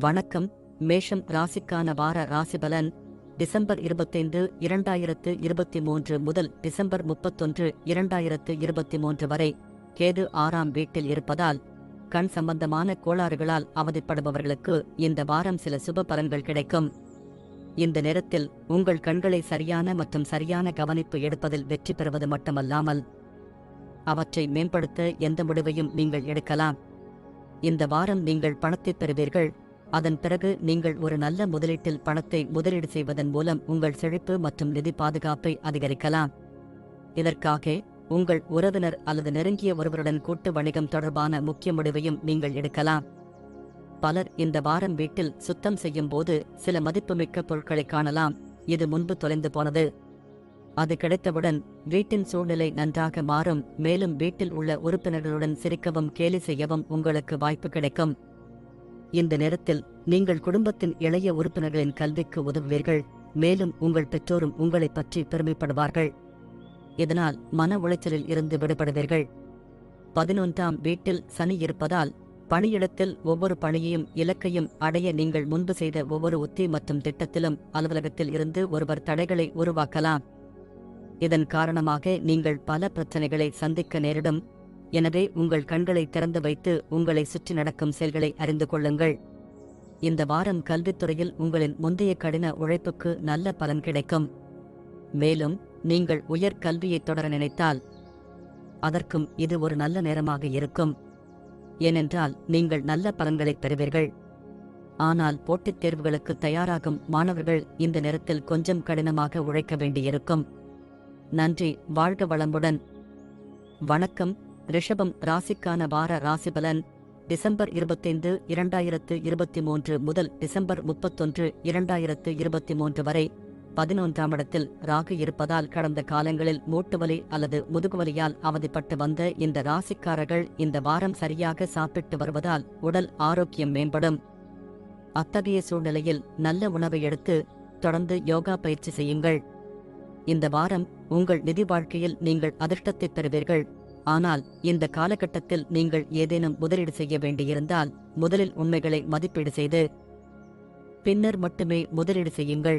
வணக்கம். மேஷம் ராசிக்கான வார ராசிபலன் டிசம்பர் இருபத்தைந்து இரண்டாயிரத்து இருபத்தி மூன்று முதல் டிசம்பர் முப்பத்தொன்று இரண்டாயிரத்து இருபத்தி மூன்று வரை கேது ஆறாம் வீட்டில் இருப்பதால் கண் சம்பந்தமான கோளாறுகளால் அவதிப்படுபவர்களுக்கு இந்த வாரம் சில சுப பலன்கள் கிடைக்கும். இந்த நேரத்தில் உங்கள் கண்களை சரியான மற்றும் சரியான கவனிப்பு எடுப்பதில் வெற்றி பெறுவது மட்டுமல்லாமல் அவற்றை மேம்படுத்த எந்த முடிவையும் நீங்கள் எடுக்கலாம். இந்த வாரம் நீங்கள் பணத்தைப் பெறுவீர்கள். அதன் பிறகு நீங்கள் ஒரு நல்ல முதலீட்டில் பணத்தை முதலீடு செய்வதன் மூலம் உங்கள் செழிப்பு மற்றும் நிதி பாதுகாப்பை அதிகரிக்கலாம். இதற்காக உங்கள் உறவினர் அல்லது நெருங்கிய ஒருவருடன் கூட்டு வணிகம் தொடர்பான முக்கிய முடிவையும் நீங்கள் எடுக்கலாம். பலர் இந்த வாரம் வீட்டில் சுத்தம் செய்யும் போது சில மதிப்புமிக்க பொருட்களை காணலாம். இது முன்பு தொலைந்து போனது. அது கிடைத்தவுடன் வீட்டின் சூழ்நிலை நன்றாக மாறும். மேலும் வீட்டில் உள்ள உறுப்பினர்களுடன் சிரிக்கவும் கேலி செய்யவும் உங்களுக்கு வாய்ப்பு கிடைக்கும். இந்த நேரத்தில் நீங்கள் குடும்பத்தின் இளைய உறுப்பினர்களின் கல்விக்கு உதவுவீர்கள் மேலும் உங்கள் பெற்றோரும் உங்களைப் பற்றி பெருமைப்படுவார்கள். இதனால் மன உளைச்சலில் இருந்து விடுபடுவீர்கள். பதினொன்றாம் வீட்டில் சனி இருப்பதால் பணியிடத்தில் ஒவ்வொரு பணியையும் இலக்கையும் அடைய நீங்கள் முன்பு செய்த ஒவ்வொரு உத்தி மற்றும் திட்டத்திலும் அலுவலகத்தில் இருந்து ஒருவர் தடைகளை உருவாக்கலாம். இதன் காரணமாக நீங்கள் பல பிரச்சனைகளை சந்திக்க நேரிடும். எனவே உங்கள் கண்களை திறந்து வைத்து உங்களை சுற்றி நடக்கும் செயல்களை அறிந்து கொள்ளுங்கள். இந்த வாரம் கல்வித்துறையில் உங்களின் முந்தைய கடின உழைப்புக்கு நல்ல பலன் கிடைக்கும். மேலும் நீங்கள் உயர் கல்வியை தொடர நினைத்தால் அதற்கும் இது ஒரு நல்ல நேரமாக இருக்கும். ஏனென்றால் நீங்கள் நல்ல பலன்களை பெறுவீர்கள். ஆனால் போட்டித் தேர்வுகளுக்கு தயாராகும் மாணவர்கள் இந்த நேரத்தில் கொஞ்சம் கடினமாக உழைக்க வேண்டியிருக்கும். நன்றி வாழ்க வளமுடன். வணக்கம். ரிஷபம் ராசிக்கான வார ராசிபலன் டிசம்பர் இருபத்தைந்து இரண்டாயிரத்து இருபத்தி மூன்று முதல் டிசம்பர் முப்பத்தொன்று இரண்டாயிரத்து இருபத்தி மூன்று வரை பதினொன்றாம் இடத்தில் ராகு இருப்பதால் கடந்த காலங்களில் மூட்டுவலி அல்லது முதுகுவலியால் அவதிப்பட்டு வந்த இந்த ராசிக்காரர்கள் இந்த வாரம் சரியாக சாப்பிட்டு வருவதால் உடல் ஆரோக்கியம் மேம்படும். அத்தகைய சூழ்நிலையில் நல்ல உணவை எடுத்து தொடர்ந்து யோகா பயிற்சி செய்யுங்கள். இந்த வாரம் உங்கள் நிதி வாழ்க்கையில் நீங்கள் அதிர்ஷ்டத்தை பெறுவீர்கள். ஆனால் இந்த காலகட்டத்தில் நீங்கள் ஏதேனும் முதலீடு செய்ய வேண்டியிருந்தால் முதலில் உண்மைகளை மதிப்பீடு செய்து பின்னர் மட்டுமே முதலீடு செய்யுங்கள்.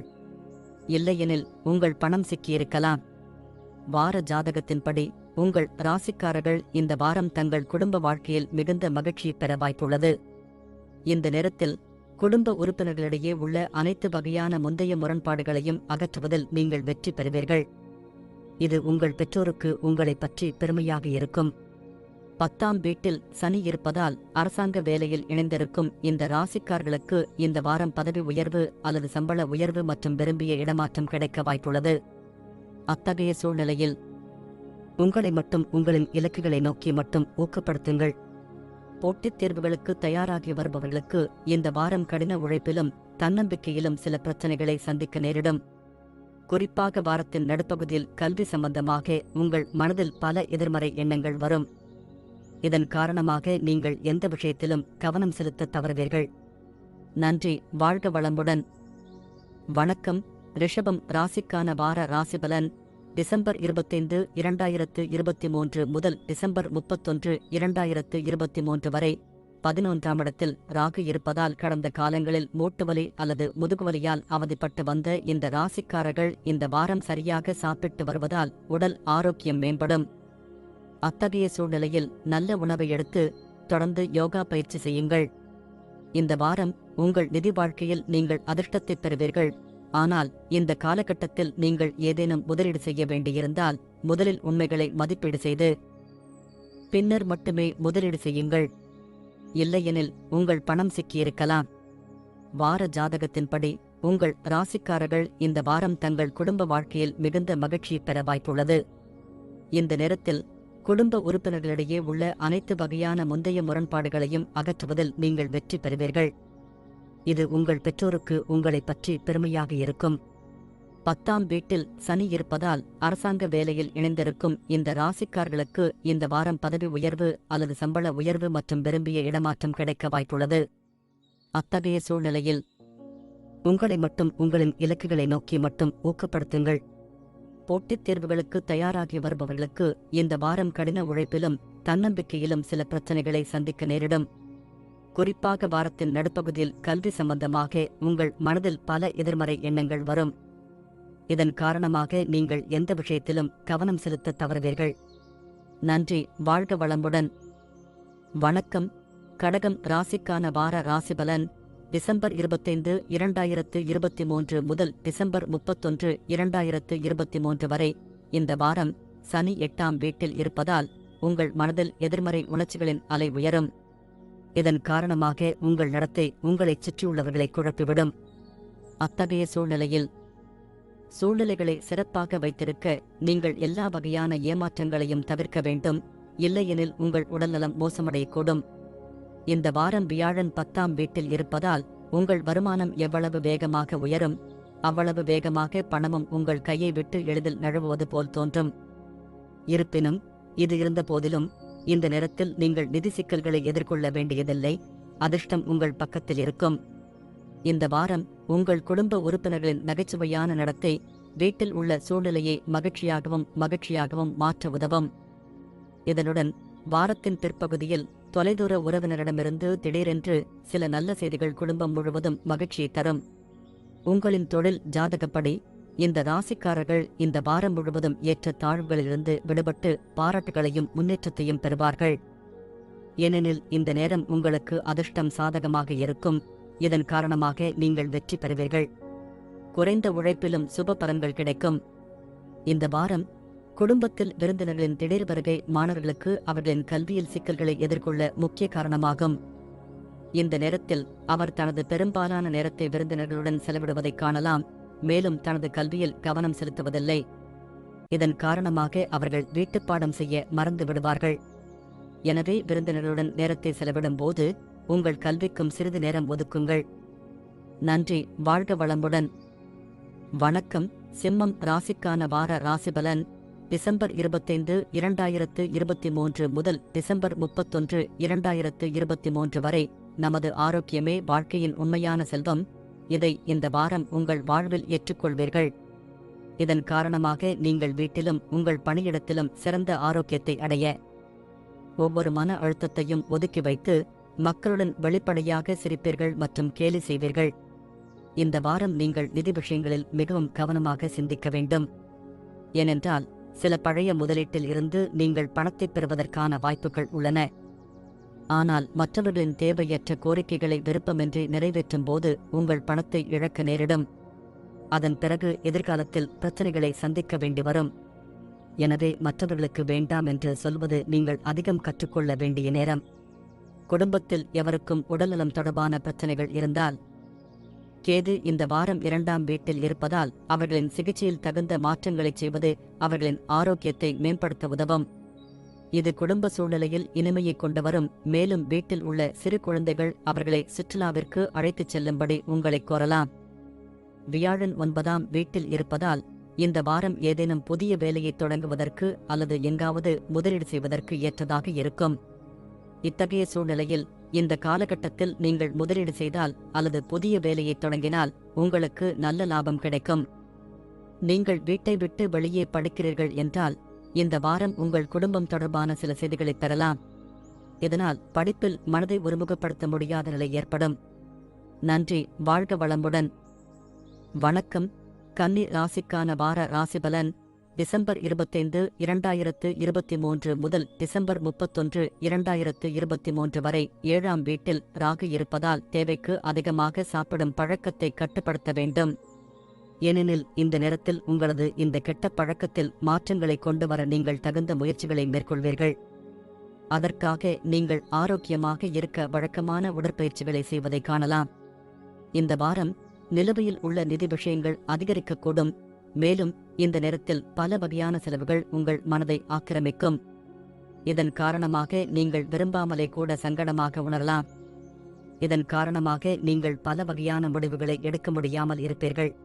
இல்லையெனில் உங்கள் பணம் சிக்கியிருக்கலாம். வார ஜாதகத்தின்படி உங்கள் ராசிக்காரர்கள் இந்த வாரம் தங்கள் குடும்ப வாழ்க்கையில் மிகுந்த மகிழ்ச்சி பெற வாய்ப்புள்ளது. இந்த நேரத்தில் குடும்ப உறுப்பினர்களிடையே உள்ள அனைத்து வகையான முந்தைய முரண்பாடுகளையும் அகற்றுவதில் நீங்கள் வெற்றி பெறுவீர்கள். இது உங்கள் பெற்றோருக்கு உங்களைப் பற்றி பெருமையாக இருக்கும். பத்தாம் வீட்டில் சனி இருப்பதால் அரசாங்க வேலையில் இணைந்திருக்கும் இந்த ராசிக்கார்களுக்கு இந்த வாரம் பதவி உயர்வு அல்லது சம்பள உயர்வு மற்றும் விரும்பிய இடமாற்றம் கிடைக்க வாய்ப்புள்ளது. அத்தகைய சூழ்நிலையில் உங்களை மட்டும் உங்களின் இலக்குகளை நோக்கி மட்டும் ஊக்கப்படுத்துங்கள். போட்டித் தேர்வுகளுக்கு தயாராகி வருபவர்களுக்கு இந்த வாரம் கடின உழைப்பிலும் தன்னம்பிக்கையிலும் சில பிரச்சனைகளை சந்திக்க நேரிடும். குறிப்பாக வாரத்தின் நடுப்பகுதியில் கல்வி சம்பந்தமாக உங்கள் மனதில் பல எதிர்மறை எண்ணங்கள் வரும். இதன் காரணமாக நீங்கள் எந்த விஷயத்திலும் கவனம் செலுத்த தவறுவீர்கள். நன்றி வாழ்க வளமுடன். வணக்கம் ரிஷபம் ராசிக்கான வார ராசிபலன் டிசம்பர் இருபத்தைந்து இரண்டாயிரத்து இருபத்தி மூன்று முதல் டிசம்பர் முப்பத்தொன்று இரண்டாயிரத்து இருபத்தி மூன்று வரை. பதினொன்றாம் இடத்தில் ராகு இருப்பதால் கடந்த காலங்களில் மூட்டுவலி அல்லது முதுகுவலியால் அவதிப்பட்டு வந்த இந்த ராசிக்காரர்கள் இந்த வாரம் சரியாக சாப்பிட்டு வருவதால் உடல் ஆரோக்கியம் மேம்படும். அத்தகைய சூழ்நிலையில் நல்ல உணவை எடுத்து தொடர்ந்து யோகா பயிற்சி செய்யுங்கள். இந்த வாரம் உங்கள் நிதி வாழ்க்கையில் நீங்கள் அதிர்ஷ்டத்தை பெறுவீர்கள். ஆனால் இந்த காலகட்டத்தில் நீங்கள் ஏதேனும் முதலீடு செய்ய வேண்டியிருந்தால் முதலில் உண்மைகளை மதிப்பீடு செய்து பின்னர் மட்டுமே முதலீடு செய்யுங்கள். இல்லையெனில் உங்கள் பணம் சிக்கியிருக்கலாம். வார ஜாதகத்தின்படி உங்கள் ராசிக்காரர்கள் இந்த வாரம் தங்கள் குடும்ப வாழ்க்கையில் மிகுந்த மகிழ்ச்சி பெற வாய்ப்புள்ளது. இந்த நேரத்தில் குடும்ப உறுப்பினர்களிடையே உள்ள அனைத்து வகையான முந்தைய முரண்பாடுகளையும் அகற்றுவதில் நீங்கள் வெற்றி பெறுவீர்கள். இது உங்கள் பெற்றோருக்கு உங்களைப் பற்றி பெருமையாக இருக்கும். பத்தாம் வீட்டில் சனி இருப்பதால் அரசாங்க வேலையில் இணைந்திருக்கும் இந்த ராசிக்காரர்களுக்கு இந்த வாரம் பதவி உயர்வு அல்லது சம்பள உயர்வு மற்றும் விரும்பிய இடமாற்றம் கிடைக்க வாய்ப்புள்ளது. அத்தகைய சூழ்நிலையில் உங்களை மட்டும் உங்களின் இலக்குகளை நோக்கி மட்டும் ஊக்கப்படுத்துங்கள். போட்டித் தேர்வுகளுக்கு தயாராகி வருபவர்களுக்கு இந்த வாரம் கடின உழைப்பிலும் தன்னம்பிக்கையிலும் சில பிரச்சனைகளை சந்திக்க நேரிடும். குறிப்பாக வாரத்தின் நடுப்பகுதியில் கல்வி சம்பந்தமாக உங்கள் மனதில் பல எதிர்மறை எண்ணங்கள் வரும். இதன் காரணமாக நீங்கள் எந்த விஷயத்திலும் கவனம் செலுத்த தவறுவீர்கள். நன்றி வாழ்க வளமுடன். வணக்கம். கடகம் ராசிக்கான வார ராசிபலன் டிசம்பர் இருபத்தைந்து இரண்டாயிரத்து இருபத்தி மூன்று முதல் டிசம்பர் முப்பத்தொன்று இரண்டாயிரத்து இருபத்தி மூன்று வரை இந்த வாரம் சனி எட்டாம் வீட்டில் இருப்பதால் உங்கள் மனதில் எதிர்மறை உணர்ச்சிகளின் அலை உயரும். இதன் காரணமாக உங்கள் நடத்தை உங்களைச் சுற்றியுள்ளவர்களை குழப்பிவிடும். அத்தகைய சூழ்நிலையில் சூழ்நிலைகளை சிறப்பாக வைத்திருக்க நீங்கள் எல்லா வகையான ஏமாற்றங்களையும் தவிர்க்க வேண்டும். இல்லையெனில் உங்கள் உடல்நலம் மோசமடையக்கூடும். இந்த வாரம் வியாழன் பத்தாம் வீட்டில் இருப்பதால் உங்கள் வருமானம் எவ்வளவு வேகமாக உயரும். அவ்வளவு வேகமாக பணமும் உங்கள் கையை விட்டு எளிதில் நழுவுவது போல் தோன்றும். இருப்பினும் இது இருந்த போதிலும் இந்த நேரத்தில் நீங்கள் நிதி சிக்கல்களை எதிர்கொள்ள வேண்டியதில்லை. அதிர்ஷ்டம் உங்கள் பக்கத்தில் இருக்கும். இந்த வாரம் உங்கள் குடும்ப உறுப்பினர்களின் நகைச்சுவையான நடத்தை வீட்டில் உள்ள சூழ்நிலையை மகிழ்ச்சியாகவும் மகிழ்ச்சியாகவும் மாற்ற உதவும். இதனுடன் வாரத்தின் பிற்பகுதியில் தொலைதூர உறவினரிடமிருந்து திடீரென்று சில நல்ல செய்திகள் குடும்பம் முழுவதும் மகிழ்ச்சியை தரும். உங்களின் தொழில் ஜாதகப்படி இந்த ராசிக்காரர்கள் இந்த வாரம் முழுவதும் ஏற்ற தாழ்வுகளிலிருந்து விடுபட்டு பாராட்டுகளையும் முன்னேற்றத்தையும் பெறுவார்கள். ஏனெனில் இந்த நேரம் உங்களுக்கு அதிர்ஷ்டம் சாதகமாக இருக்கும். இதன் காரணமாக நீங்கள் வெற்றி பெறுவீர்கள். குறைந்த உழைப்பிலும் சுப பலன்கள் கிடைக்கும். இந்த வாரம் குடும்பத்தில் விருந்தினர்களின் திடீர் வருகை மாணவர்களுக்கு அவர்களின் கல்வியில் சிக்கல்களை எதிர்கொள்ள முக்கிய காரணமாகும். இந்த நேரத்தில் அவர் தனது பெரும்பாலான நேரத்தை விருந்தினர்களுடன் செலவிடுவதைக் காணலாம். மேலும் தனது கல்வியில் கவனம் செலுத்துவதில்லை. இதன் காரணமாக அவர்கள் வீட்டுப்பாடம் செய்ய மறந்து விடுவார்கள் எனவே விருந்தினர்களுடன் நேரத்தை செலவிடும் போது உங்கள் கல்விக்கும் சிறிது நேரம் ஒதுக்குங்கள். நன்றி வாழ்க வளமுடன். வணக்கம் சிம்மம் ராசிக்கான வார ராசிபலன் டிசம்பர் இருபத்தைந்து இரண்டாயிரத்து இருபத்தி மூன்று முதல் டிசம்பர் முப்பத்தொன்று இரண்டாயிரத்து இருபத்தி மூன்று வரை நமது ஆரோக்கியமே வாழ்க்கையின் உண்மையான செல்வம். இதை இந்த வாரம் உங்கள் வாழ்வில் ஏற்றுக்கொள்வீர்கள். இதன் காரணமாக நீங்கள் வீட்டிலும் உங்கள் பணியிடத்திலும் சிறந்த ஆரோக்கியத்தை அடைய. ஒவ்வொரு மன அழுத்தத்தையும் ஒதுக்கி வைத்து மக்களுடன் வெளிப்படையாக சிரிப்பீர்கள் மற்றும் கேலி செய்வீர்கள். இந்த வாரம் நீங்கள் நிதி விஷயங்களில் மிகவும் கவனமாக சிந்திக்க வேண்டும். ஏனென்றால் சில பழைய முதலீட்டில் இருந்து நீங்கள் பணத்தைப் பெறுவதற்கான வாய்ப்புகள் உள்ளன. ஆனால் மற்றவர்களின் தேவையற்ற கோரிக்கைகளை விருப்பமின்றி நிறைவேற்றும் போது உங்கள் பணத்தை இழக்க நேரிடும். அதன் பிறகு எதிர்காலத்தில் பிரச்சனைகளை சந்திக்க வேண்டி வரும். எனவே மற்றவர்களுக்கு வேண்டாம் என்று சொல்வது நீங்கள் அதிகம் கற்றுக்கொள்ள வேண்டிய நேரம். குடும்பத்தில் எவருக்கும் உடல்நலம் தொடர்பான பிரச்சனைகள் இருந்தால் கேது இந்த வாரம் இரண்டாம் வீட்டில் இருப்பதால் அவர்களின் சிகிச்சையில் தகுந்த மாற்றங்களைச் செய்வது அவர்களின் ஆரோக்கியத்தை மேம்படுத்த உதவும். இது குடும்ப சூழ்நிலையில் இனிமையை கொண்டு வரும். மேலும் வீட்டில் உள்ள சிறு குழந்தைகள் அவர்களை சுற்றுலாவிற்கு அழைத்துச் செல்லும்படி உங்களைக் கோரலாம். வியாழன் ஒன்பதாம் வீட்டில் இருப்பதால் இந்த வாரம் ஏதேனும் புதிய வேலையை தொடங்குவதற்கு அல்லது எங்காவது முதலீடு செய்வதற்கு ஏற்றதாக இருக்கும். இத்தகைய சூழ்நிலையில் இந்த காலகட்டத்தில் நீங்கள் முதலீடு செய்தால் அல்லது புதிய வேலையை தொடங்கினால் உங்களுக்கு நல்ல லாபம் கிடைக்கும். நீங்கள் வீட்டை விட்டு வெளியே படிக்கிறீர்கள் என்றால் இந்த வாரம் உங்கள் குடும்பம் தொடர்பான சில செய்திகளை பெறலாம். இதனால் படிப்பில் மனதை ஒருமுகப்படுத்த முடியாத நிலை ஏற்படும். நன்றி வாழ்க வளமுடன். வணக்கம். கன்னி ராசிக்கான வார ராசிபலன் டிசம்பர் இருபத்தைந்து இரண்டாயிரத்து இருபத்தி மூன்று முதல் டிசம்பர் முப்பத்தொன்று இரண்டாயிரத்து இருபத்தி மூன்று வரை ஏழாம் வீட்டில் ராகு இருப்பதால் தேவைக்கு அதிகமாக சாப்பிடும் பழக்கத்தை கட்டுப்படுத்த வேண்டும். ஏனெனில் இந்த நேரத்தில் உங்களது இந்த கெட்ட பழக்கத்தில் மாற்றங்களை கொண்டு வர நீங்கள் தகுந்த முயற்சிகளை மேற்கொள்வீர்கள். அதற்காக நீங்கள் ஆரோக்கியமாக இருக்க வழக்கமான உடற்பயிற்சிகளை செய்வதை காணலாம். இந்த வாரம் நிலுவையில் உள்ள நிதி விஷயங்கள் அதிகரிக்கக்கூடும். மேலும் இந்த நேரத்தில் பல வகையான செலவுகள் உங்கள் மனதை ஆக்கிரமிக்கும். இதன் காரணமாக நீங்கள் விரும்பாமலே கூட சங்கடமாக உணரலாம். இதன் காரணமாக நீங்கள் பல வகையான முடிவுகளை எடுக்க முடியாமல் இருப்பீர்கள்.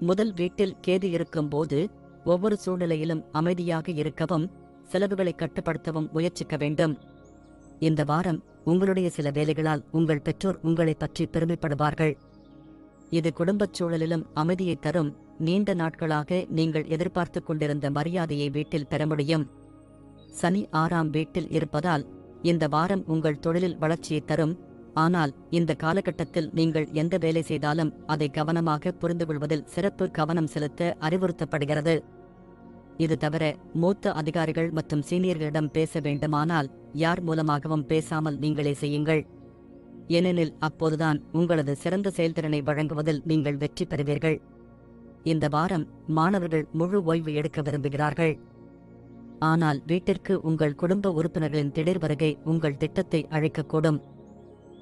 முதல் வீட்டில் கேது இருக்கும்போது ஒவ்வொரு சூழ்நிலையிலும் அமைதியாக இருக்கவும் செலவுகளை கட்டுப்படுத்தவும் முயற்சிக்க வேண்டும். இந்த வாரம் உங்களுடைய சில வேலைகளால் உங்கள் பெற்றோர் உங்களைப் பற்றி பெருமைப்படுவார்கள். இது குடும்பச் சூழலிலும் அமைதியை தரும். நீண்ட நாட்களாக நீங்கள் எதிர்பார்த்து கொண்டிருந்த மரியாதையை வீட்டில் பெற முடியும். சனி ஆறாம் வீட்டில் இருப்பதால் இந்த வாரம் உங்கள் தொழிலில் வளர்ச்சியை தரும். ஆனால் இந்த காலகட்டத்தில் நீங்கள் எந்த வேலை செய்தாலும் அதை கவனமாக புரிந்து கொள்வதில் சிறப்பு கவனம் செலுத்த அறிவுறுத்தப்படுகிறது. இது தவிர மூத்த அதிகாரிகள் மற்றும் சீனியர்களிடம் பேச வேண்டுமானால் யார் மூலமாகவும் பேசாமல் நீங்களே செய்யுங்கள். ஏனெனில் அப்போதுதான் உங்களது சிறந்த செயல்திறனை வழங்குவதில் நீங்கள் வெற்றி பெறுவீர்கள். இந்த வாரம் மாணவர்கள் முழு ஓய்வு எடுக்க விரும்புகிறார்கள். ஆனால் வீட்டிற்கு உங்கள் குடும்ப உறுப்பினர்களின் திடீர் வருகை உங்கள் திட்டத்தை அழைக்கக்கூடும்.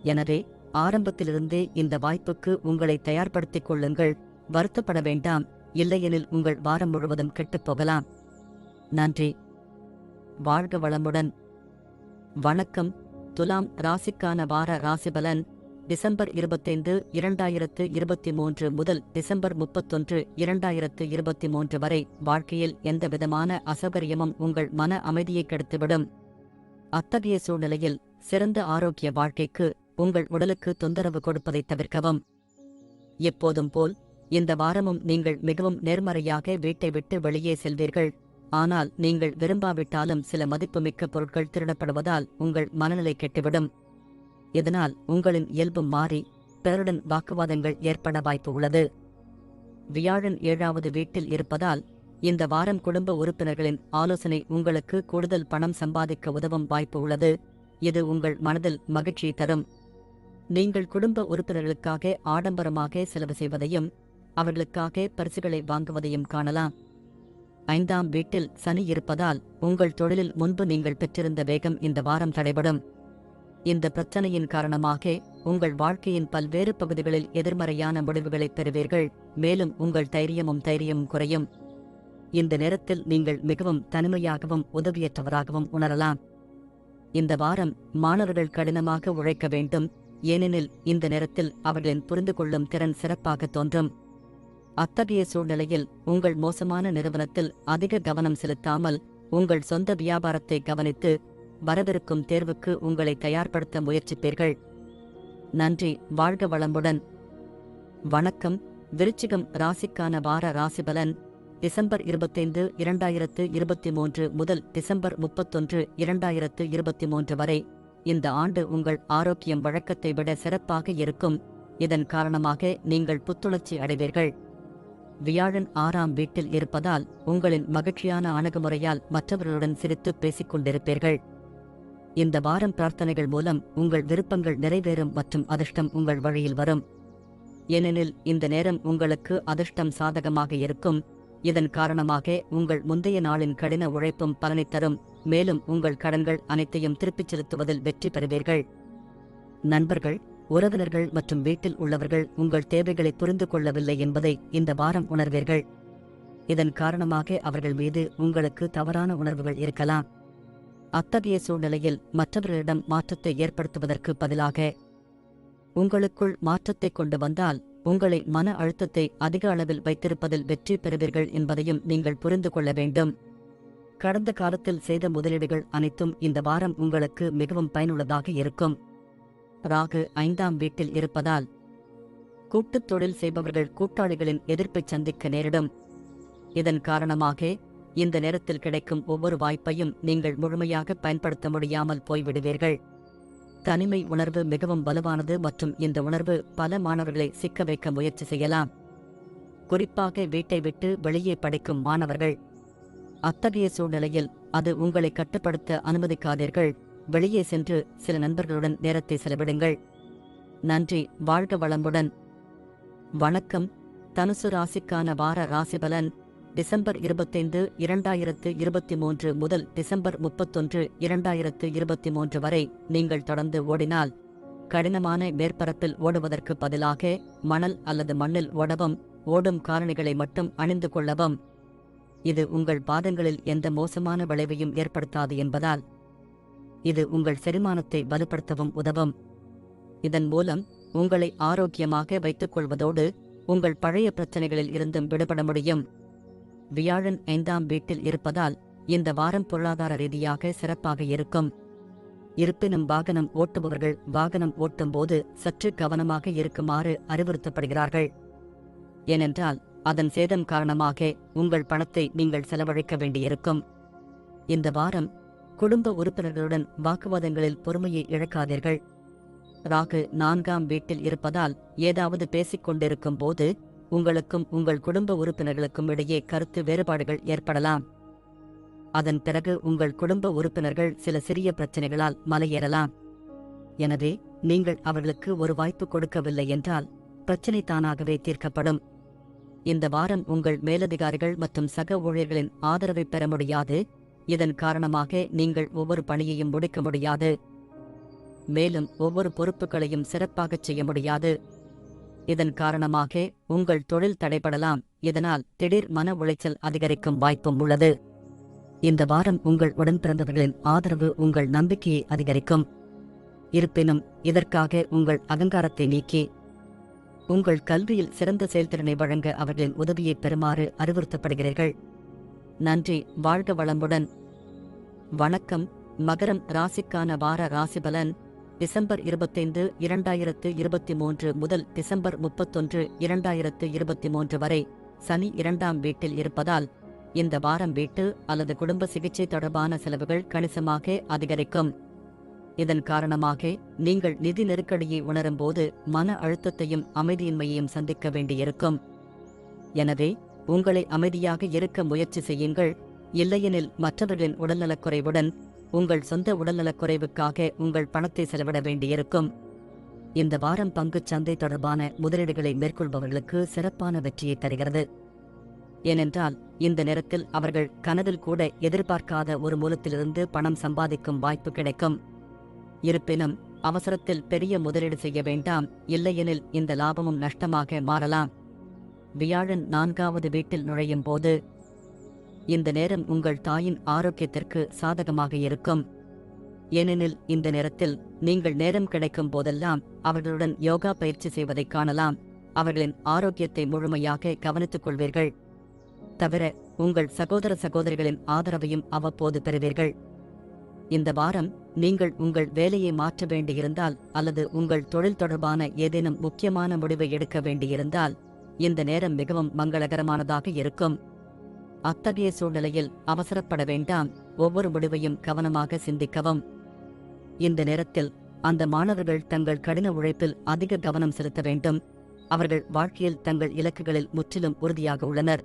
எனவே ஆரம்பத்திலிருந்தே இந்த வாய்ப்புக்கு உங்களை தயார்படுத்திக் கொள்ளுங்கள். வருத்தப்பட வேண்டாம். இல்லையெனில் உங்கள் வாரம் முழுவதும் கெட்டுப் போகலாம். நன்றி. வாழ்க வளமுடன். வணக்கம். துலாம் ராசிக்கான வார ராசிபலன் டிசம்பர் இருபத்தைந்து இரண்டாயிரத்து இருபத்தி மூன்று முதல் டிசம்பர் முப்பத்தொன்று இரண்டாயிரத்து இருபத்தி மூன்று வரை வாழ்க்கையில் எந்தவிதமான அசௌகரியமும் உங்கள் மன அமைதியை கெடுத்துவிடும். அத்தகைய சூழ்நிலையில் சிறந்த ஆரோக்கிய வாழ்க்கைக்கு உங்கள் உடலுக்கு தொந்தரவு கொடுப்பதை தவிர்க்கவும். எப்போதும் போல் இந்த வாரமும் நீங்கள் மிகவும் நேர்மறையாக வீட்டை விட்டு வெளியே செல்வீர்கள். ஆனால் நீங்கள் விரும்பாவிட்டாலும் சில மதிப்புமிக்க பொருட்கள் திருடப்படுவதால் உங்கள் மனநிலை கெட்டுவிடும். இதனால் உங்களின் இயல்பு மாறி பிறருடன் வாக்குவாதங்கள் ஏற்பட வாய்ப்பு உள்ளது. வியாழன் ஏழாவது வீட்டில் இருப்பதால் இந்த வாரம் குடும்ப உறுப்பினர்களின் ஆலோசனை உங்களுக்கு கூடுதல் பணம் சம்பாதிக்க உதவும் வாய்ப்பு உள்ளது. இது உங்கள் மனதில் மகிழ்ச்சியை தரும். நீங்கள் குடும்ப உறுப்பினர்களுக்காக ஆடம்பரமாக செலவு செய்வதையும் அவர்களுக்காக பரிசுகளை வாங்குவதையும் காணலாம். ஐந்தாம் வீட்டில் சனி இருப்பதால் உங்கள் தொழிலில் முன்பு நீங்கள் பெற்றிருந்த வேகம் இந்த வாரம் தடைபடும். இந்த பிரச்சனையின் காரணமாக உங்கள் வாழ்க்கையின் பல்வேறு பகுதிகளில் எதிர்மறையான முடிவுகளை பெறுவீர்கள். மேலும் உங்கள் தைரியமும் தைரியமும் குறையும். இந்த நேரத்தில் நீங்கள் மிகவும் தனிமையாகவும் உதவியற்றவராகவும் உணரலாம். இந்த வாரம் மாணவர்கள் கடினமாக உழைக்க வேண்டும். ஏனெனில் இந்த நேரத்தில் அவர்களின் புரிந்து கொள்ளும் திறன் சிறப்பாக தோன்றும். அத்தகைய சூழ்நிலையில் உங்கள் மோசமான நிறுவனத்தில் அதிக கவனம் செலுத்தாமல் உங்கள் சொந்த வியாபாரத்தை கவனித்து வரவிருக்கும் தேர்வுக்கு உங்களை தயார்படுத்த முயற்சிப்பீர்கள். நன்றி வாழ்க வளமுடன். வணக்கம் விருச்சிகம் ராசிக்கான வார ராசிபலன் டிசம்பர் இருபத்தைந்து இரண்டாயிரத்து இருபத்தி மூன்று முதல் டிசம்பர் முப்பத்தொன்று இரண்டாயிரத்து இருபத்தி மூன்று வரை. இந்த ஆண்டு உங்கள் ஆரோக்கியம் வழக்கத்தை விட சிறப்பாக இருக்கும். இதன் காரணமாக நீங்கள் புத்துணர்ச்சி அடைவீர்கள். வியாழன் ஆறாம் வீட்டில் இருப்பதால் உங்களின் மகிழ்ச்சியான அணுகுமுறையால் மற்றவர்களுடன் சிரித்து பேசிக் கொண்டிருப்பீர்கள். இந்த வாரம் பிரார்த்தனைகள் மூலம் உங்கள் விருப்பங்கள் நிறைவேறும் மற்றும் அதிர்ஷ்டம் உங்கள் வழியில் வரும். ஏனெனில் இந்த நேரம் உங்களுக்கு அதிர்ஷ்டம் சாதகமாக இருக்கும். இதன் காரணமாக உங்கள் முந்தைய நாளின் கடின உழைப்பும் பலனை தரும். மேலும் உங்கள் கடன்கள் அனைத்தையும் திருப்பிச் செலுத்துவதில் வெற்றி பெறுவீர்கள். நண்பர்கள் உறவினர்கள் மற்றும் வீட்டில் உள்ளவர்கள் உங்கள் தேவைகளை புரிந்து கொள்ளவில்லை என்பதை இந்த வாரம் உணர்வீர்கள். இதன் காரணமாக அவர்கள் மீது உங்களுக்கு தவறான உணர்வுகள் இருக்கலாம். அத்தகைய சூழ்நிலையில் மற்றவர்களிடம் மாற்றத்தை ஏற்படுத்துவதற்கு பதிலாக உங்களுக்குள் மாற்றத்தை கொண்டு வந்தால் உங்களை மன அழுத்தத்தை அதிக அளவில் வைத்திருப்பதில் வெற்றி பெறுவீர்கள் என்பதையும் நீங்கள் புரிந்து கொள்ள வேண்டும். கடந்த காலத்தில் செய்த முதலீடுகள் அனைத்தும் இந்த வாரம் உங்களுக்கு மிகவும் பயனுள்ளதாக இருக்கும். ராகு ஐந்தாம் வீட்டில் இருப்பதால் கூட்டுத் தொழில் செய்பவர்கள் கூட்டாளிகளின் எதிர்ப்பைச் சந்திக்க நேரிடும். இதன் காரணமாக இந்த நேரத்தில் கிடைக்கும் ஒவ்வொரு வாய்ப்பையும் நீங்கள் முழுமையாக பயன்படுத்த முடியாமல் போய்விடுவீர்கள். தனிமை உணர்வு மிகவும் வலுவானது மற்றும் இந்த உணர்வு பல மாணவர்களை சிக்க வைக்க முயற்சி செய்யலாம். குறிப்பாக வீட்டை விட்டு வெளியே படிக்கும் மாணவர்கள். அத்தகைய சூழ்நிலையில் அது உங்களை கட்டுப்படுத்த அனுமதிக்காதீர்கள். வெளியே சென்று சில நண்பர்களுடன் நேரத்தை செலவிடுங்கள். நன்றி வாழ்க வளமுடன். வணக்கம். தனுசு ராசிக்கான வார ராசிபலன் டிசம்பர் இருபத்தைந்து இரண்டாயிரத்து இருபத்தி மூன்று முதல் டிசம்பர் முப்பத்தொன்று இரண்டாயிரத்து இருபத்தி மூன்று வரை நீங்கள் தொடர்ந்து ஓடினால் கடினமான மேற்பரப்பில் ஓடுவதற்கு பதிலாக மணல் அல்லது மண்ணில் ஓடவும் ஓடும் காரணிகளை மட்டும் அணிந்து கொள்ளவும். இது உங்கள் பாதங்களில் எந்த மோசமான விளைவையும் ஏற்படுத்தாது என்பதால் இது உங்கள் செரிமானத்தை வலுப்படுத்தவும் உதவும். இதன் மூலம் உங்களை ஆரோக்கியமாக வைத்துக் கொள்வதோடு உங்கள் பழைய பிரச்சனைகளில் இருந்தும் விடுபட முடியும். வியாழன் ஐந்தாம் வீட்டில் இருப்பதால் இந்த வாரம் பொருளாதார ரீதியாக சிறப்பாக இருக்கும். இருப்பினும் வாகனம் ஓட்டுபவர்கள் வாகனம் ஓட்டும்போது சற்று கவனமாக இருக்குமாறு அறிவுறுத்தப்படுகிறார்கள். ஏனென்றால் அதன் சேதம் காரணமாக உங்கள் பணத்தை நீங்கள் செலவழிக்க வேண்டியிருக்கும். இந்த வாரம் குடும்ப உறுப்பினர்களுடன் வாக்குவாதங்களில் பொறுமையை இழக்காதீர்கள். ராகு நான்காம் வீட்டில் இருப்பதால் ஏதாவது பேசிக்கொண்டிருக்கும் போது உங்களுக்கும் உங்கள் குடும்ப உறுப்பினர்களுக்கும் இடையே கருத்து வேறுபாடுகள் ஏற்படலாம். அதன் பிறகு உங்கள் குடும்ப உறுப்பினர்கள் சில சிறிய பிரச்சனைகளால் மலையேறலாம். எனவே நீங்கள் அவர்களுக்கு ஒரு வாய்ப்பு கொடுக்கவில்லை என்றால் பிரச்சினை தானாகவே தீர்க்கப்படும். இந்த வாரம் உங்கள் மேலதிகாரிகள் மற்றும் சக ஊழியர்களின் ஆதரவை பெற முடியாது. இதன் காரணமாக நீங்கள் ஒவ்வொரு பணியையும் முடிக்க முடியாது. மேலும் ஒவ்வொரு பொறுப்புகளையும் சிறப்பாகச் செய்ய முடியாது. இதன் காரணமாக உங்கள் தொழில் தடைபடலாம். இதனால் திடீர் மன உளைச்சல் அதிகரிக்கும் வாய்ப்பும் உள்ளது. இந்த வாரம் உங்கள் உடன்பிறந்தவர்களின் ஆதரவு உங்கள் நம்பிக்கையை அதிகரிக்கும். இருப்பினும் இதற்காக உங்கள் அகங்காரத்தை நீக்கி உங்கள் கல்வியில் சிறந்த செயல்திறனை வழங்க அவர்களின் உதவியை பெறுமாறு அறிவுறுத்தப்படுகிறீர்கள். நன்றி. வாழ்க வளமுடன். வணக்கம். மகரம் ராசிக்கான வார ராசிபலன் டிசம்பர் இருபத்தைந்து இரண்டாயிரத்து இருபத்தி மூன்று முதல் டிசம்பர் முப்பத்தொன்று இரண்டாயிரத்து இருபத்தி மூன்று வரை சனி இரண்டாம் வீட்டில் இருப்பதால் இந்த வாரம் வீட்டு அல்லது குடும்ப சிகிச்சை தொடர்பான செலவுகள் கணிசமாக அதிகரிக்கும். இதன் காரணமாக நீங்கள் நிதி நெருக்கடியை உணரும்போது மன அழுத்தத்தையும் அமைதியின்மையையும் சந்திக்க வேண்டியிருக்கும். எனவே உங்களை அமைதியாக இருக்க முயற்சி செய்யுங்கள். இல்லையெனில் மற்றவர்களின் உடல்நலக்குறைவுடன் உங்கள் சொந்த உடல்நலக்குறைவுக்காக உங்கள் பணத்தை செலவிட வேண்டியிருக்கும். இந்த வாரம் பங்குச் சந்தை தொடர்பான முதலீடுகளை மேற்கொள்பவர்களுக்கு சிறப்பான வெற்றியை தருகிறது. ஏனென்றால் இந்த நேரத்தில் அவர்கள் கனவில் கூட எதிர்பார்க்காத ஒரு மூலத்திலிருந்து பணம் சம்பாதிக்கும் வாய்ப்பு கிடைக்கும். இருப்பினும் அவசரத்தில் பெரிய முதலீடு செய்ய வேண்டாம். இல்லையெனில் இந்த லாபமும் நஷ்டமாக மாறலாம். வியாழன் நான்காவது வீட்டில் நுழையும் போது இந்த நேரம் உங்கள் தாயின் ஆரோக்கியத்திற்கு சாதகமாக இருக்கும். ஏனெனில் இந்த நேரத்தில் நீங்கள் நேரம் கிடைக்கும் போதெல்லாம் அவர்களுடன் யோகா பயிற்சி செய்வதைக் காணலாம். அவர்களின் ஆரோக்கியத்தை முழுமையாக கவனித்துக் கொள்வீர்கள். தவிர உங்கள் சகோதர சகோதரிகளின் ஆதரவையும் அவ்வப்போது பெறுவீர்கள். இந்த வாரம் நீங்கள் உங்கள் வேலையை மாற்ற வேண்டியிருந்தால் அல்லது உங்கள் தொழில் தொடர்பான ஏதேனும் முக்கியமான முடிவை எடுக்க வேண்டியிருந்தால் இந்த நேரம் மிகவும் மங்களகரமானதாக இருக்கும். அத்தகைய சூழ்நிலையில் அவசரப்பட வேண்டாம். ஒவ்வொரு முடிவையும் கவனமாக சிந்திக்கவும். இந்த நேரத்தில் அந்த மாணவர்கள் தங்கள் கடின உழைப்பில் அதிக கவனம் செலுத்த வேண்டும். அவர்கள் வாழ்க்கையில் தங்கள் இலக்குகளில் முற்றிலும் உறுதியாக உள்ளனர்.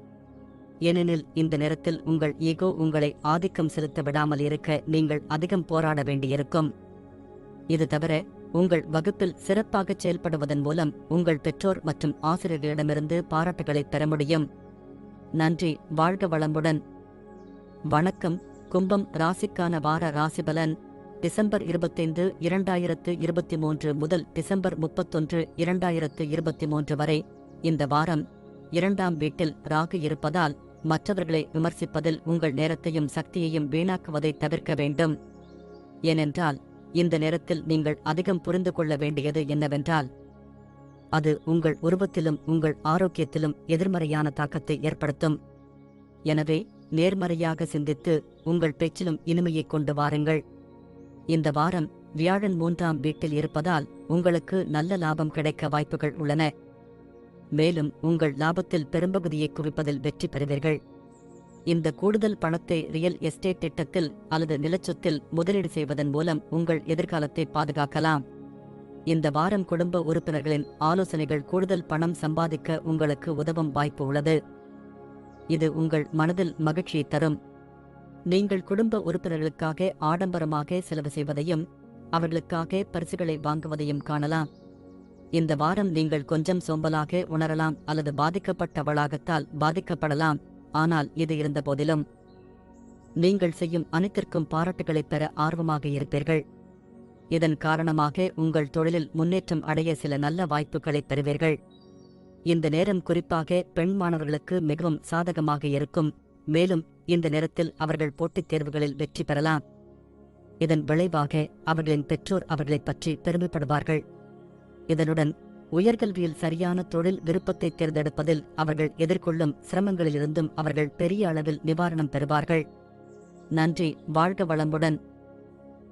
ஏனெனில் இந்த நேரத்தில் உங்கள் ஈகோ உங்களை ஆதிக்கம் செலுத்த விடாமல் இருக்க நீங்கள் அதிகம் போராட வேண்டியிருக்கும். இது தவிர உங்கள் வகுப்பில் சிறப்பாகச் செயல்படுவதன் மூலம் உங்கள் பெற்றோர் மற்றும் ஆசிரியர்களிடமிருந்து பாராட்டுகளை பெற முடியும். நன்றி வாழ்க வளமுடன். வணக்கம் கும்பம் ராசிக்கான வார ராசிபலன் டிசம்பர் இருபத்தைந்து இரண்டாயிரத்து இருபத்தி மூன்று முதல் டிசம்பர் முப்பத்தொன்று இரண்டாயிரத்து இருபத்தி மூன்று வரை. இந்த வாரம் இரண்டாம் வீட்டில் ராகு இருப்பதால் மற்றவர்களை விமர்சிப்பதில் உங்கள் நேரத்தையும் சக்தியையும் வீணாக்குவதை தவிர்க்க வேண்டும். ஏனென்றால் இந்த நேரத்தில் நீங்கள் அதிகம் புரிந்து கொள்ள வேண்டியது என்னவென்றால் அது உங்கள் உருவத்திலும் உங்கள் ஆரோக்கியத்திலும் எதிர்மறையான தாக்கத்தை ஏற்படுத்தும். எனவே நேர்மறையாக சிந்தித்து உங்கள் பேச்சிலும் இனிமையைக் கொண்டு வாருங்கள். இந்த வாரம் வியாழன் மூன்றாம் வீட்டில் இருப்பதால் உங்களுக்கு நல்ல லாபம் கிடைக்க வாய்ப்புகள் உள்ளன. மேலும் உங்கள் லாபத்தில் பெரும்பகுதியை குவிப்பதில் வெற்றி பெறுவீர்கள். இந்த கூடுதல் பணத்தை ரியல் எஸ்டேட் திட்டத்தில் அல்லது நிலச்சொத்தில் முதலீடு செய்வதன் மூலம் உங்கள் எதிர்காலத்தை பாதுகாக்கலாம். இந்த வாரம் குடும்ப உறுப்பினர்களின் ஆலோசனைகள் கூடுதல் பணம் சம்பாதிக்க உங்களுக்கு உதவும் வாய்ப்பு உள்ளது. இது உங்கள் மனதில் மகிழ்ச்சியை தரும். நீங்கள் குடும்ப உறுப்பினர்களுக்காக ஆடம்பரமாக செலவு செய்வதையும் அவர்களுக்காக பரிசுகளை வாங்குவதையும் காணலாம். இந்த வாரம் நீங்கள் கொஞ்சம் சோம்பலாக உணரலாம் அல்லது பாதிக்கப்பட்டவளாகத்தால் பாதிக்கப்படலாம். ஆனால் இது இருந்த போதிலும் நீங்கள் செய்யும் அனைத்திற்கும் பாராட்டுகளைப் பெற ஆர்வமாக இருப்பீர்கள். இதன் காரணமாக உங்கள் தொழிலில் முன்னேற்றம் அடைய சில நல்ல வாய்ப்புகளைப் பெறுவீர்கள். இந்த நேரம் குறிப்பாக பெண் மாணவர்களுக்கு மிகவும் சாதகமாக இருக்கும். மேலும் இந்த நேரத்தில் அவர்கள் போட்டித் தேர்வுகளில் வெற்றி பெறலாம். இதன் விளைவாக அவர்களின் பெற்றோர் அவர்களைப் பற்றி பெருமைப்படுவார்கள். இதனுடன் உயர்கல்வியில் சரியான தொழில் விருப்பத்தை தேர்ந்தெடுப்பதில் அவர்கள் எதிர்கொள்ளும் சிரமங்களிலிருந்தும் அவர்கள் பெரிய அளவில் நிவாரணம் பெறுவார்கள். நன்றி வாழ்க வளமுடன்.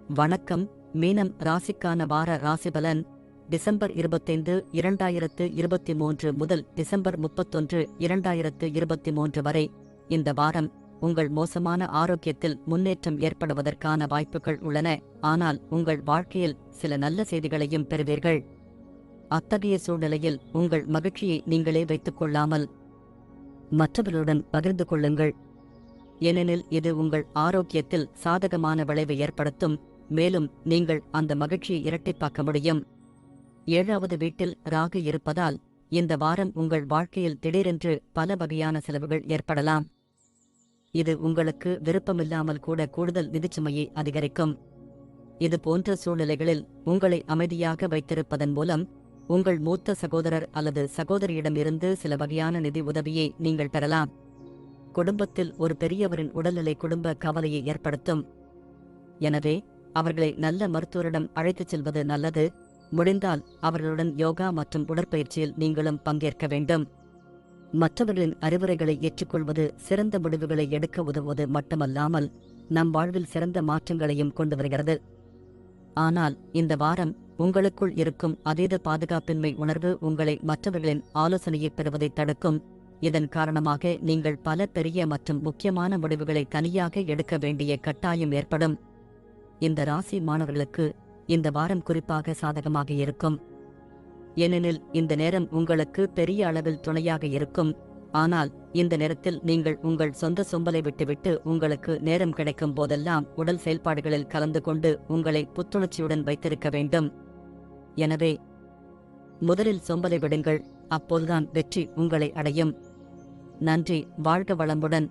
வணக்கம். மீனம் ராசிக்கான வார ராசிபலன் டிசம்பர் இருபத்தைந்து இரண்டாயிரத்து இருபத்தி மூன்று முதல் டிசம்பர் முப்பத்தொன்று இரண்டாயிரத்து இருபத்தி மூன்று வரை. இந்த வாரம் உங்கள் மோசமான ஆரோக்கியத்தில் முன்னேற்றம் ஏற்படுவதற்கான வாய்ப்புகள் உள்ளன. ஆனால் உங்கள் வாழ்க்கையில் சில நல்ல செய்திகளையும் பெறுவீர்கள். அத்தகைய சூழ்நிலையில் உங்கள் மகிழ்ச்சியை நீங்களே வைத்துக் கொள்ளாமல் மற்றவர்களுடன் பகிர்ந்து கொள்ளுங்கள். ஏனெனில் இது உங்கள் ஆரோக்கியத்தில் சாதகமான விளைவை ஏற்படுத்தும். மேலும் நீங்கள் அந்த மகிழ்ச்சியை இரட்டிப்பாக்க முடியும். ஏழாவது வீட்டில் ராகு இருப்பதால் இந்த வாரம் உங்கள் வாழ்க்கையில் திடீரென்று பல வகையான செலவுகள் ஏற்படலாம். இது உங்களுக்கு விருப்பமில்லாமல் கூட கூடுதல் நிதிச்சுமையை அதிகரிக்கும். இது போன்ற சூழ்நிலைகளில் உங்களை அமைதியாக வைத்திருப்பதன் மூலம் உங்கள் மூத்த சகோதரர் அல்லது சகோதரியிடமிருந்து சில வகையான நிதி உதவியை நீங்கள் பெறலாம். குடும்பத்தில் ஒரு பெரியவரின் உடல்நிலை குடும்ப கவலையை ஏற்படுத்தும். எனவே அவர்களை நல்ல மருத்துவரிடம் அழைத்துச் செல்வது நல்லது. முடிந்தால் அவர்களுடன் யோகா மற்றும் உடற்பயிற்சியில் நீங்களும் பங்கேற்க வேண்டும். மற்றவர்களின் அறிவுரைகளை ஏற்றுக்கொள்வது சிறந்த முடிவுகளை எடுக்க உதவுவது மட்டுமல்லாமல் நம் வாழ்வில் சிறந்த மாற்றங்களையும் கொண்டு வருகிறது. ஆனால் இந்த வாரம் உங்களுக்குள் இருக்கும் அதீத பாதுகாப்பின்மை உணர்வு உங்களை மற்றவர்களின் ஆலோசனையை பெறுவதை தடுக்கும். இதன் காரணமாக நீங்கள் பல பெரிய மற்றும் முக்கியமான முடிவுகளை தனியாக எடுக்க வேண்டிய கட்டாயம் ஏற்படும். இந்த ராசி மாணவர்களுக்கு இந்த வாரம் குறிப்பாக சாதகமாக இருக்கும். ஏனெனில் இந்த நேரம் உங்களுக்கு பெரிய அளவில் துணையாக இருக்கும். ஆனால் இந்த நேரத்தில் நீங்கள் உங்கள் சொந்த சொம்பலை விட்டுவிட்டு உங்களுக்கு நேரம் கிடைக்கும் போதெல்லாம் உடல் செயல்பாடுகளில் கலந்து கொண்டு உங்களை புத்துணர்ச்சியுடன் வைத்திருக்க வேண்டும். எனவே முதலில் சொம்பலை விடுங்கள். அப்போதுதான் வெற்றி உங்களை அடையும். நன்றி. வாழ்க வளமுடன்.